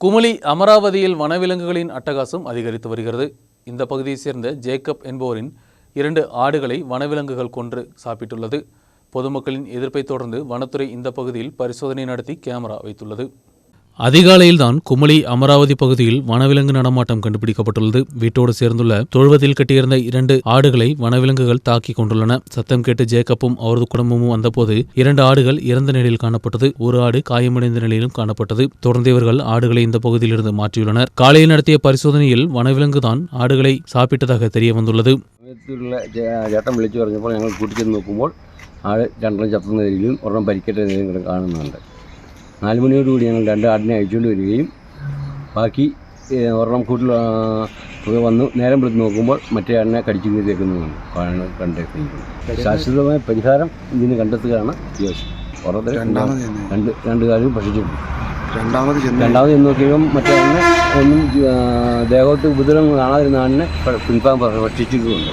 குமளி அமராவதியில் வனவிலங்குகளின் அட்டகாசம் அதிகரித்து வருகிறது. இந்த பகுதியைச் சேர்ந்த ஜேக்கப் என்பவரின் இரண்டு ஆடுகளை வனவிலங்குகள் கொன்று சாப்பிட்டுள்ளது. பொதுமக்களின் எதிர்ப்பை தொடர்ந்து வனத்துறை இந்த பகுதியில் பரிசோதனை நடத்தி கேமரா வைத்துள்ளது. அதிகாலையில்தான் குமளி அமராவதி பகுதியில் வனவிலங்கு நடமாட்டம் கண்டுபிடிக்கப்பட்டுள்ளது. வீட்டோடு சேர்ந்துள்ள தொழுவதில் கட்டியிருந்த இரண்டு ஆடுகளை வனவிலங்குகள் தாக்கிக் கொண்டுள்ளன. சத்தம் கேட்டு ஜேக்கப்பும் அவரது குடும்பமும் வந்தபோது இரண்டு ஆடுகள் இறந்த நிலையில் காணப்பட்டது. ஒரு ஆடு காயமடைந்த நிலையிலும் காணப்பட்டது. தொடர்ந்து இவர்கள் ஆடுகளை இந்த பகுதியிலிருந்து மாற்றியுள்ளனர். காலையில் நடத்திய பரிசோதனையில் வனவிலங்கு தான் ஆடுகளை சாப்பிட்டதாக தெரிய வந்துள்ளது ചേട്ടൻ വിളിച്ചു പറഞ്ഞപ്പോൾ ഞങ്ങൾ കൂട്ടിച്ചെന്ന് നോക്കുമ്പോൾ ആട് രണ്ടെണ്ണം നാല് മണിയോടുകൂടി ഞങ്ങൾ രണ്ട് ആടിനെ അഴിച്ചുകൊണ്ട് വരികയും ബാക്കി ഒരെണ്ണം കൂട്ടിൽ വന്ന് നേരം വിളിച്ച് നോക്കുമ്പോൾ മറ്റേ ആടിനെ കടിച്ചു കീറിയേക്കുന്നതാണ് കണ്ടെത്തിയിരിക്കുന്നത് ശാശ്വതമായ പരിഹാരം ഇതിന് കണ്ടെത്തുകയാണ് അത്യാവശ്യം ഓരോരുത്തർ രണ്ട് രണ്ട് കാര്യം ഭക്ഷിച്ചിട്ടുണ്ട്. രണ്ടാമത് രണ്ടാമത് ചെന്ന് നോക്കിയപ്പം മറ്റേ ആടിനെ ഒന്നും ദേഹത്ത് ഉപദ്രവം കാണാതിരുന്ന ആടിനെ പിൻഭാഗം ഭക്ഷിച്ചിട്ടുമുണ്ട്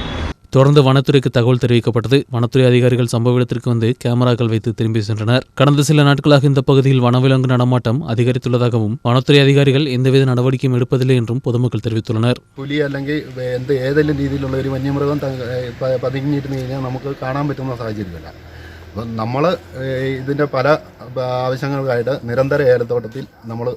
தொடர்ந்து வனத்துறைக்கு தகவல் தெரிவிக்கப்பட்டது வனத்துறை அதிகாரிகள் சம்பவ இடத்திற்கு வந்து கேமராக்கள் வைத்து திரும்பி சென்றனர் கடந்த சில நாட்களாக இந்த பகுதியில் வனவிலங்கு நடமாட்டம் அதிகரித்துள்ளதாகவும் வனத்துறை அதிகாரிகள் எந்தவித நடவடிக்கையும் எடுப்பதில்லை என்றும் பொதுமக்கள் தெரிவித்துள்ளனர் പുലി അല്ലെങ്കിൽ എന്ത് ഏതെങ്കിലും രീതിയിലുള്ള ഒരു വന്യമൃഗം ത- പ- പതുങ്ങിയിരുന്നു കഴിഞ്ഞാൽ നമുക്ക് കാണാൻ പറ്റുന്ന സാഹചര്യമല്ല അപ്പം നമ്മൾ ഇതിന്റെ പല ആവശ്യങ്ങൾക്കായിട്ട് നിരന്തര ഏലത്തോട്ടത്തിൽ നമ്മൾ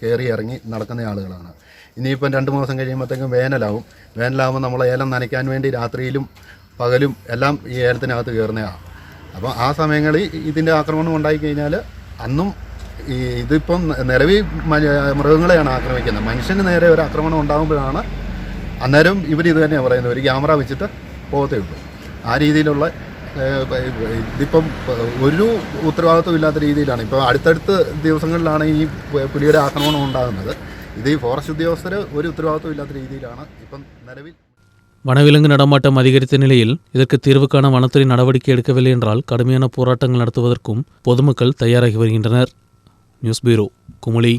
കയറി ഇറങ്ങി നടക്കുന്ന ആളുകളാണ്. ഇനിയിപ്പം രണ്ട് മാസം കഴിയുമ്പോഴത്തേക്കും വേനലാവും. വേനലാവുമ്പോൾ നമ്മൾ ഏലം നനയ്ക്കാൻ വേണ്ടി രാത്രിയിലും പകലും എല്ലാം ഈ ഏലത്തിനകത്ത് കയറുന്നതാണ് അപ്പോൾ ആ സമയങ്ങളിൽ ഇതിന്റെ ആക്രമണം ഉണ്ടായിക്കഴിഞ്ഞാൽ അന്നും ഈ ഇതിപ്പം നിലവിൽ മൃഗങ്ങളെയാണ് ആക്രമിക്കുന്നത്. മനുഷ്യന് നേരെ ഒരു ആക്രമണം ഉണ്ടാകുമ്പോഴാണ് അന്നേരം ഇവർ ഇത് തന്നെയാണ് പറയുന്നത്. ഒരു ക്യാമറ വെച്ചിട്ട് പോകത്തേ ഉള്ളൂ. ആ രീതിയിലുള്ള ഇതിപ്പം ഒരു ഉത്തരവാദിത്വം ഇല്ലാത്ത രീതിയിലാണ് ഇപ്പോൾ അടുത്തടുത്ത ദിവസങ്ങളിലാണ് ഈ പു- പുലിയുടെ ആക്രമണം ഉണ്ടാകുന്നത് ഇത് ഈ ഫോറസ്റ്റ് ഉദ്യോഗസ്ഥർ ഒരു ഉത്തരവാദിത്വം ഇല്ലാത്ത രീതിയിലാണ് ഇപ്പം നിലവിൽ வனவிலங்கு நடமாட்டம் அதிகரித்த நிலையில் இதற்கு தீர்வு காண வனத்துறை நடவடிக்கை எடுக்கவில்லை என்றால் கடுமையான போராட்டங்கள் நடத்துவதற்கும் பொதுமக்கள் தயாராகி வருகின்றனர் நியூஸ் பியூரோ குமுளி